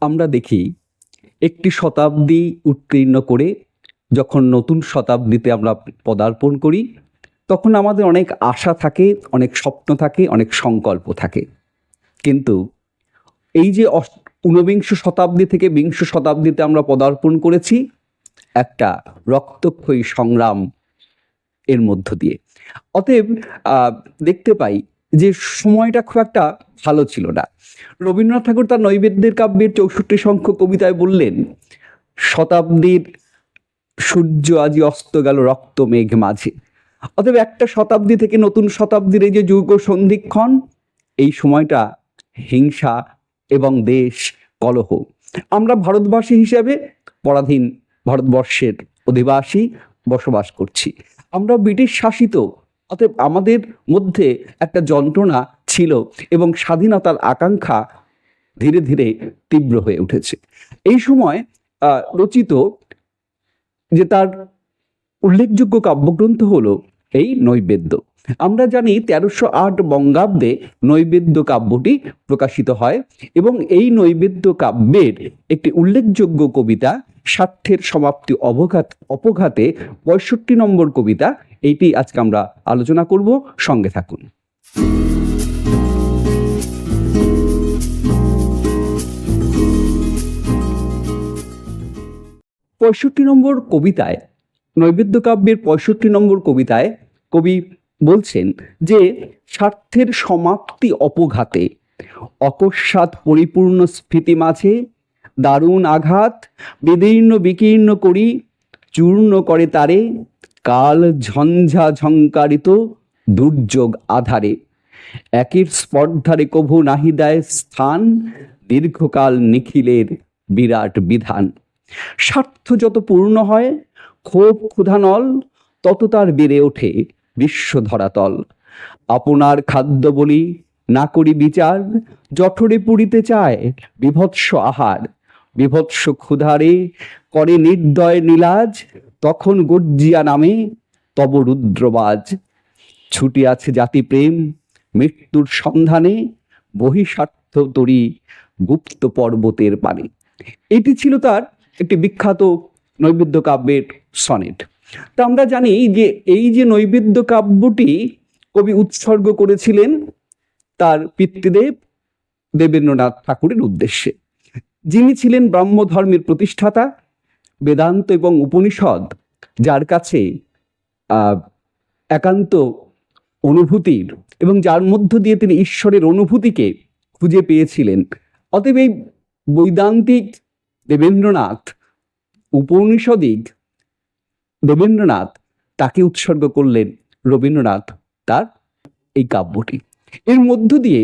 আমরা দেখি একটি শতাব্দী উত্তীর্ণ করে যখন নতুন শতাব্দীতে আমরা পদার্পণ করি, তখন আমাদের অনেক আশা থাকে, অনেক স্বপ্ন থাকে, অনেক সংকল্প থাকে। কিন্তু এই যে ঊনবিংশ শতাব্দী থেকে বিংশ শতাব্দীতে আমরা পদার্পণ করেছি, একটা রক্তক্ষয়ী সংগ্রাম এর মধ্য দিয়ে। অতএব দেখতে পাই যে সময়টা খুব একটা ভালো ছিল না। রবীন্দ্রনাথ ঠাকুর তার নৈবেদ্যের কাব্যের চৌষট্টি সংখ্যক কবিতায় বললেন, শতাব্দীর সূর্য আজি অস্ত গেল রক্ত মেঘ মাঝে। অতএব একটা শতাব্দী থেকে নতুন শতাব্দীর এই যে যুগ সন্ধিক্ষণ, এই সময়টা হিংসা এবং দেশ কলহ। আমরা ভারতবাসী হিসেবে পরাধীন ভারতবর্ষের অধিবাসী বসবাস করছি। আমরা ব্রিটিশ শাসিত অতএব আমাদের মধ্যে একটা যন্ত্রণা ছিল এবং স্বাধীনতার আকাঙ্ক্ষা ধীরে ধীরে তীব্র হয়ে উঠেছে। এই সময় রচিত যে তার উল্লেখযোগ্য কাব্যগ্রন্থ হল এই নৈবেদ্য। আমরা জানি তেরোশো আট বঙ্গাব্দে নৈবেদ্য কাব্যটি প্রকাশিত হয় এবং এই নৈবেদ্য কাব্যের একটি উল্লেখযোগ্য কবিতা স্বার্থের সমাপ্তি অবঘাত, অপঘাতে পঁয়ষট্টি নম্বর কবিতা এইটি আজকে আমরা আলোচনা করব। সঙ্গে থাকুন। পঁয়ষট্টি নম্বর কবিতায়, নৈবেদ্য কাব্যের পঁয়ষট্টি নম্বর কবিতায় কবি বলছেন যে, স্বার্থের সমাপ্তি অপঘাতে, অকস্মাৎ পরিপূর্ণ স্ফীতি মাঝে, দারুণ আঘাত, বিদীর্ণ বিকীর্ণ করি, চূর্ণ করে তারে কাল ঝঞ্ঝা ঝঙ্কারিত দুর্যোগ আধারে। একের স্পর্ধারে কভু নাহি দেয় স্থান, দীর্ঘকাল নিখিলের বিরাট বিধান। স্বার্থ যত পূর্ণ হয়, ক্ষোভ ক্ষুধানল তত তার বেড়ে ওঠে বিশ্ব ধরাতল আপনার খাদ্য বলি, না করি বিচার, জঠরে পুরিতে চায় বিভৎস আহার। বিভৎস ক্ষুধারে করে নির্দয় নীলাজ তখন গর্জিয়া নামে তব রুদ্রবাজ। ছুটি আছে জাতিপ্রেম, মৃত্যুর সন্ধানে বহিঃস্বার্থ তরি গুপ্ত পর্বতের পানে। এটি ছিল তার একটি বিখ্যাত নৈবেদ্য কাব্যের সনেট। তা আমরা জানি যে এই যে নৈবেদ্য কাব্যটি কবি উৎসর্গ করেছিলেন, তার পিতৃদেব দেবেন্দ্রনাথ ঠাকুরের উদ্দেশ্যে। যিনি ছিলেন ব্রাহ্ম ধর্মের প্রতিষ্ঠাতা বেদান্ত এবং উপনিষদ, যার কাছে একান্ত অনুভূতির এবং যার মধ্য দিয়ে তিনি ঈশ্বরের অনুভূতিকে খুঁজে পেয়েছিলেন। অতএব এই বৈদান্তিক দেবেন্দ্রনাথ, উপনিষদিক দেবেন্দ্রনাথ তাকে উৎসর্গ করলেন রবীন্দ্রনাথ তার এই কাব্যটি। এর মধ্য দিয়ে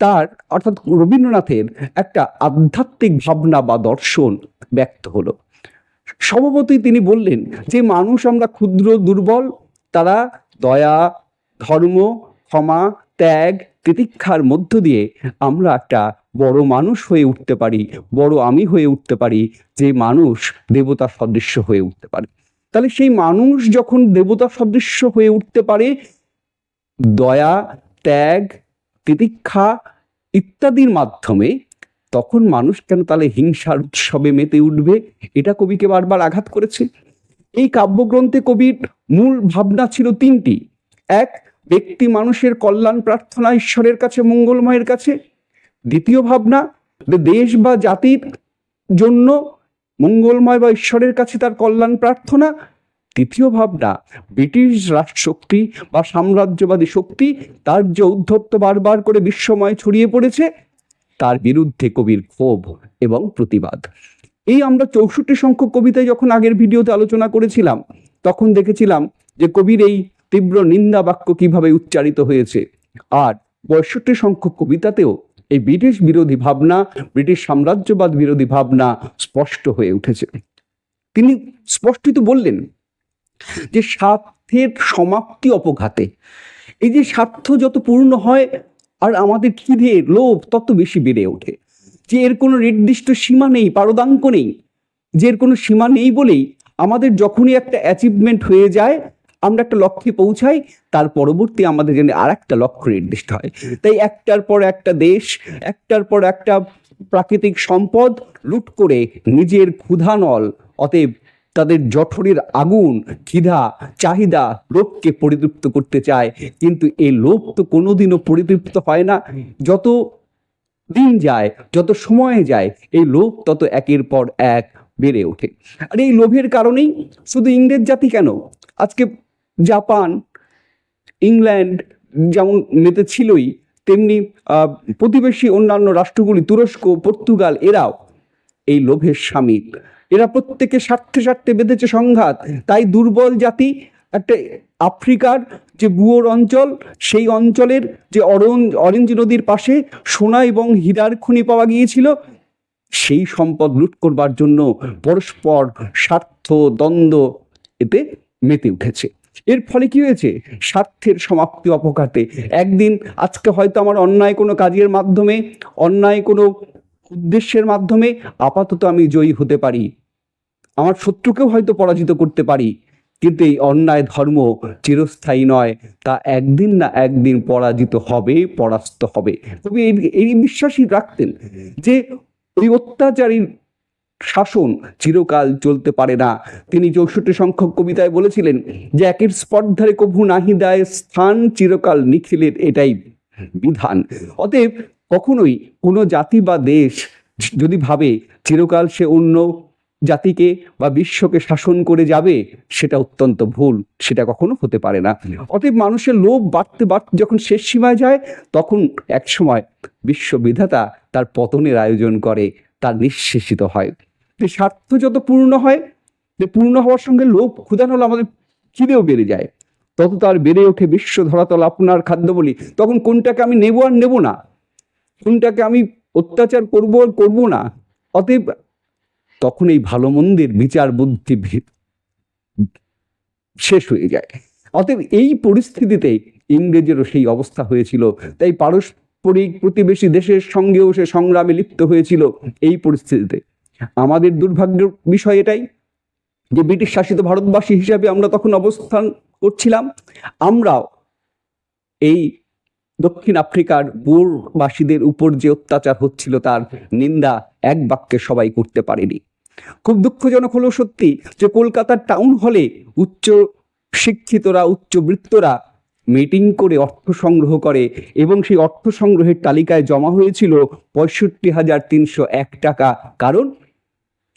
তার, অর্থাৎ রবীন্দ্রনাথের একটা আধ্যাত্মিক ভাবনা বা দর্শন ব্যক্ত হলো। স্বভাবতই তিনি বললেন যে মানুষ আমরা ক্ষুদ্র, দুর্বল, তারা দয়া, ধর্ম, ক্ষমা, ত্যাগ, তিতিক্ষার মধ্য দিয়ে আমরা একটা বড় মানুষ হয়ে উঠতে পারি, বড় আমি হয়ে উঠতে পারি, যে মানুষ দেবতা সদৃশ্য হয়ে উঠতে পারে। তাহলে সেই মানুষ যখন দেবতা সদৃশ্য হয়ে উঠতে পারে, দয়া, ত্যাগ, তিতিক্ষা ইত্যাদির মাধ্যমে তখন মানুষ কেন তাহলে হিংসার উৎসবে মেতে উঠবে? এটা কবিকে বারবার আঘাত করেছে। এই কাব্যগ্রন্থে কবির মূল ভাবনা ছিল তিনটি। এক, ব্যক্তি মানুষের কল্যাণ প্রার্থনা ঈশ্বরের কাছে মঙ্গলময়ের কাছে। দ্বিতীয় ভাবনা দেশ বা জাতির জন্য মঙ্গলময় বা ঈশ্বরের কাছে তার কল্যাণ প্রার্থনা। তৃতীয় ভাবনা, ব্রিটিশ রাষ্ট্রশক্তি বা সাম্রাজ্যবাদী শক্তি তার যে ঔদ্ধত্য বারবার করে বিশ্বময় ছড়িয়ে পড়েছে তার বিরুদ্ধে কবির ক্ষোভ এবং প্রতিবাদ। এই আমরা চৌষট্টি সংখ্যক কবিতায় যখন আগের ভিডিওতে আলোচনা করেছিলাম, তখন দেখেছিলাম যে কবির এই তীব্র নিন্দা বাক্য কীভাবে উচ্চারিত হয়েছে। আর পঁয়ষট্টি সংখ্যক কবিতাতেও এই ব্রিটিশ বিরোধী ভাবনা, ব্রিটিশ সাম্রাজ্যবাদ বিরোধী ভাবনা স্পষ্ট হয়ে উঠেছে। তিনি স্পষ্টই তো বললেন যে স্বার্থের সমাপ্তি অপঘাতে। এই যে স্বার্থ যত পূর্ণ হয় আমাদের খিদে লোভ? তত বেশি বেড়ে ওঠে। যে এর কোনো নির্দিষ্ট সীমা নেই, পারদাঙ্ক নেই, যে এর কোনো সীমা নেই বলেই আমাদের যখনই একটা অ্যাচিভমেন্ট হয়ে যায়, আমরা একটা লক্ষ্যে পৌঁছাই, তার পরবর্তী আমাদের জন্য আর একটা লক্ষ্য নির্দিষ্ট হয়। তাই একটার পর একটা দেশ, একটার পর একটা প্রাকৃতিক সম্পদ লুট করে নিজের ক্ষুধানল, অতএব তাদের জঠরের আগুন খিদা চাহিদা লোভকে পরিতৃপ্ত করতে চায়। কিন্তু এই লোভ তো কোনোদিনও পরিতৃপ্ত হয় না। যত দিন যায়, যত সময় যায়, এই লোভ তত একের পর এক বেড়ে ওঠে। আর এই লোভের কারণেই শুধু ইংরেজ জাতি কেন? আজকে জাপান, ইংল্যান্ড যেমন মেতে ছিলই, তেমনি প্রতিবেশী অন্যান্য রাষ্ট্রগুলি, তুরস্ক, পর্তুগাল, এরাও এই লোভের সামিল। এরা প্রত্যেকে স্বার্থে স্বার্থে বেঁধেছে সংঘাত। তাই দুর্বল জাতি, একটা আফ্রিকার যে বুয়োর অঞ্চল, সেই অঞ্চলের যে অরঞ্জ অরেঞ্জ নদীর পাশে সোনা এবং হীরার খনি পাওয়া গিয়েছিল, সেই সম্পদ লুট করবার জন্য পরস্পর স্বার্থ, দ্বন্দ্ব এতে মেতে উঠেছে। এর ফলে কি হয়েছে? স্বার্থের সমাপ্তি অপঘাতে। একদিন আজকে হয়তো আমার অন্যায় কোনো কাজের মাধ্যমে, অন্যায় কোনো উদ্দেশ্যের মাধ্যমে আপাতত আমি জয়ী হতে পারি। আমার শত্রুকেও হয়তো পরাজিত করতে পারি, কিন্তু এই অন্যায় ধর্ম চিরস্থায়ী নয়, তা একদিন না একদিন পরাজিত হবে, পরাস্ত হবে। কবি এই এই বিশ্বাসই রাখতেন যে ওই অত্যাচারীর শাসন চিরকাল চলতে পারে না। তিনি চৌষট্টি সংখ্যক কবিতায় বলেছিলেন যে, একের স্পর্ধারে কভু নাহি দেয়, স্থান চিরকাল নিখিলের এটাই বিধান। অতএব কখনোই কোনো জাতি বা দেশ যদি ভাবে চিরকাল সে অন্য জাতিকে বা বিশ্বকে শাসন করে যাবে সেটা অত্যন্ত ভুল সেটা কখনো হতে পারে না। অতএব মানুষের লোভ বাড়তে বাড়তে যখন শেষ সীমায় যায় তখন এক সময় বিশ্ববিধাতা তার পতনের আয়োজন করে তার নিঃশেষিত হয়। যে স্বার্থ যত পূর্ণ হয় যে পূর্ণ হওয়ার সঙ্গে লোভ ক্ষুধান হলে আমাদের খিদেও বেড়ে যায়। তত তার বেড়ে ওঠে বিশ্ব ধরাতল আপনার খাদ্য বলি। তখন কোনটাকে আমি নেব আর নেব না? কোনটাকে আমি অত্যাচার করব আর করব না? অতএব তখন এই ভালো মন্দের বিচার বুদ্ধি শেষ হয়ে যায়। অতএব এই পরিস্থিতিতে ইংরেজেরও সেই অবস্থা হয়েছিল। তাই পারস্পরিক প্রতিবেশী দেশের সঙ্গেও সে সংগ্রামে লিপ্ত হয়েছিল এই পরিস্থিতিতে। আমাদের দুর্ভাগ্যের বিষয় এটাই যে ব্রিটিশ শাসিত ভারতবাসী হিসাবে আমরা তখন অবস্থান করছিলাম। আমরাও এই দক্ষিণ আফ্রিকার বোরবাসীদের উপর যে অত্যাচার হচ্ছিল তার নিন্দা এক বাক্যে সবাই করতে পারেনি। খুব দুঃখজনক হলো সত্যি যে কলকাতার টাউন হলে উচ্চ শিক্ষিতরা উচ্চবৃত্তরা মিটিং করে অর্থ সংগ্রহ করে এবং সেই অর্থ সংগ্রহের তালিকায় জমা হয়েছিল পঁয়ষট্টি হাজার তিনশো এক টাকা। কারণ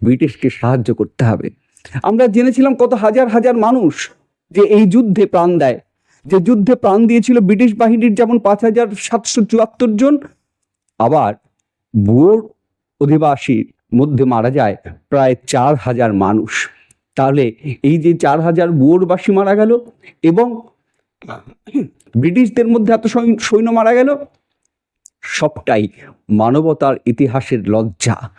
ব্রিটিশকে সাহায্য করতে হবে। আমরা জেনেছিলাম কত হাজার হাজার মানুষ যে এই যুদ্ধে প্রাণ দেয়। যে যুদ্ধে প্রাণ দিয়েছিল ব্রিটিশ বাহিনীর যেমন পাঁচ হাজার সাতশো চুয়াত্তর জন, আবার বুয়োর অধিবাসীর মধ্যে মারা যায় প্রায় চার হাজার মানুষ। তাহলে এই যে চার হাজার বুয়োরবাসী মারা গেল এবং ব্রিটিশদের মধ্যে এত সৈন্য- মারা গেল, সবটাই মানবতার ইতিহাসের লজ্জা।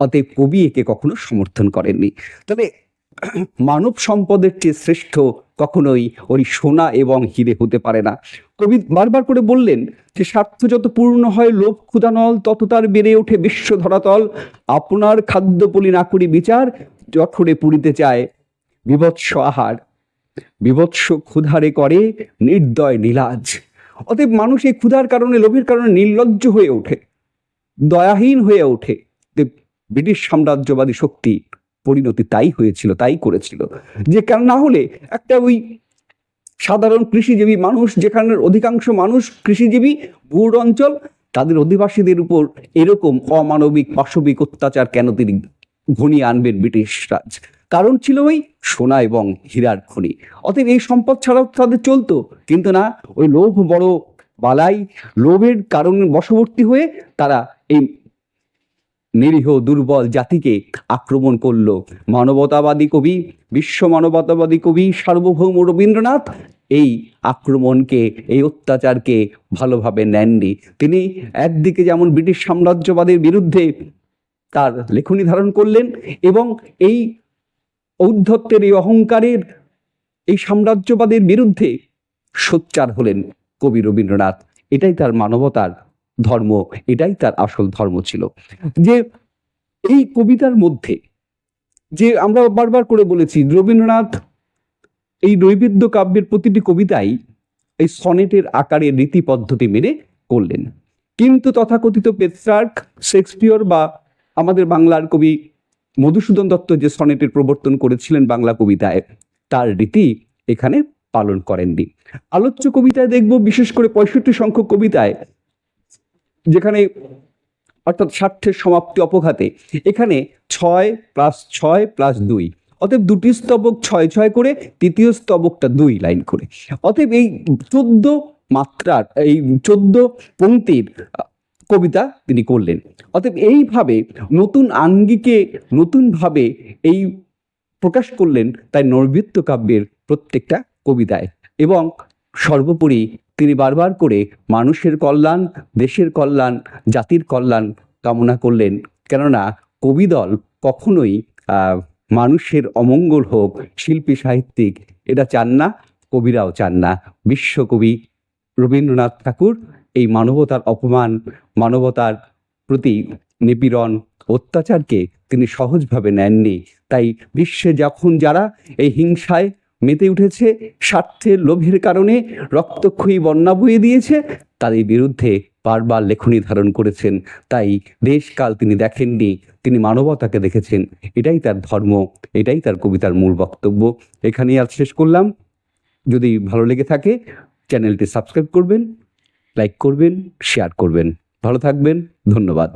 অতএব কবি একে কখনো সমর্থন করেননি। তবে মানব সম্পদের চেয়ে শ্রেষ্ঠ কখনোই ওই সোনা এবং হিরে হতে পারে না। কবি বারবার করে বললেন যে, স্বার্থ যত পূর্ণ হয় লোভ ক্ষুদানল তত তার বেড়ে ওঠে বিশ্ব ধরাতল। আপনার খাদ্যপলি না করি বিচার জঠরে পুরিতে চায় বিভৎস আহার। বিভৎস ক্ষুধারে করে নির্দয় নীলাজ। অতএব মানুষ এই ক্ষুধার কারণে, লোভের কারণে নির্লজ্জ হয়ে ওঠে, দয়াহীন হয়ে ওঠে। ব্রিটিশ সাম্রাজ্যবাদী শক্তি পরিণতি তাই হয়েছিল, তাই করেছিল। যে কেন না হলে একটা ওই সাধারণ কৃষিজীবী মানুষ, যেখানের অধিকাংশ মানুষ কৃষিজীবী ভূর অঞ্চল, তাদের অধিবাসীদের উপর এরকম অমানবিক, পাশবিক অত্যাচার কেন তিনি ঘনিয়ে আনবেন ব্রিটিশ রাজ? কারণ ছিল ওই সোনা এবং হীরার খনি। অতএব এই সম্পদ ছাড়াও তাদের চলতো। কিন্তু না, ওই লোভ বড় বালাই, লোভের কারণে বশবর্তী হয়ে তারা এই নিরীহ দুর্বল জাতিকে আক্রমণ করল। মানবতাবাদী কবি, বিশ্ব মানবতাবাদী কবি সার্বভৌম রবীন্দ্রনাথ এই আক্রমণকে, এই অত্যাচারকে ভালোভাবে নেননি। তিনি একদিকে যেমন ব্রিটিশ সাম্রাজ্যবাদের বিরুদ্ধে তার লেখনী ধারণ করলেন এবং এই ঔদ্ধত্যের, এই অহংকারের, এই সাম্রাজ্যবাদের বিরুদ্ধে সোচ্চার হলেন কবি রবীন্দ্রনাথ। এটাই তার মানবতার ধর্ম, এটাই তার আসল ধর্ম ছিল। যে এই কবিতার মধ্যে যে আমরা বারবার করে বলেছি, রবীন্দ্রনাথ এই নৈবেদ্য কাব্যের প্রতিটি কবিতাই এই সনেটের আকারে রীতি পদ্ধতি মেনে করলেন। কিন্তু তথাকথিত পেট্রার্ক শেক্সপিয়র বা আমাদের বাংলার কবি মধুসূদন দত্ত যে সনেটের প্রবর্তন করেছিলেন বাংলা কবিতায়, তার রীতি এখানে পালন করেননি। আলোচ্য কবিতায় দেখব বিশেষ করে পঁয়ষট্টি সংখ্যক কবিতায় যেখানে অর্থাৎ স্বার্থের সমাপ্তি অপঘাতে, এখানে ছয় প্লাস ছয় প্লাস দুই। অতএব দুটি স্তবক ছয় ছয় করে, তৃতীয় স্তবকটা দুই লাইন করে। অতএব এই চোদ্দ মাত্রার, এই চোদ্দ পঙ্ক্তির কবিতা তিনি করলেন। অতএব এইভাবে নতুন আঙ্গিকে নতুনভাবে এই প্রকাশ করলেন তাই নৈবেদ্য কাব্যের প্রত্যেকটা কবিতায়। এবং সর্বোপরি তিনি বারবার করে মানুষের কল্যাণ, দেশের কল্যাণ, জাতির কল্যাণ কামনা করলেন। কেননা কবিদল কখনোই মানুষের অমঙ্গল হোক, শিল্পী, সাহিত্যিক, এটা চান না, কবিরাও চান না। বিশ্বকবি রবীন্দ্রনাথ ঠাকুর এই মানবতার অপমান, মানবতার প্রতি নিপীড়ন, অত্যাচারকে তিনি সহজভাবে নেননি। তাই বিশ্বে যখন যারা এই হিংসায় মেতে উঠেছে, স্বার্থের লোভের কারণে রক্তক্ষয়ী বন্যা বয়ে দিয়েছে, তাদের বিরুদ্ধে বারবার লেখনী ধারণ করেছেন। তাই দেশকাল তিনি দেখেননি, তিনি মানবতাকে দেখেছেন। এটাই তার ধর্ম, এটাই তার কবিতার মূল বক্তব্য। এখানেই আজ শেষ করলাম। যদি ভালো লেগে থাকে, চ্যানেলটি সাবস্ক্রাইব করবেন, লাইক করবেন, শেয়ার করবেন। ভালো থাকবেন, ধন্যবাদ।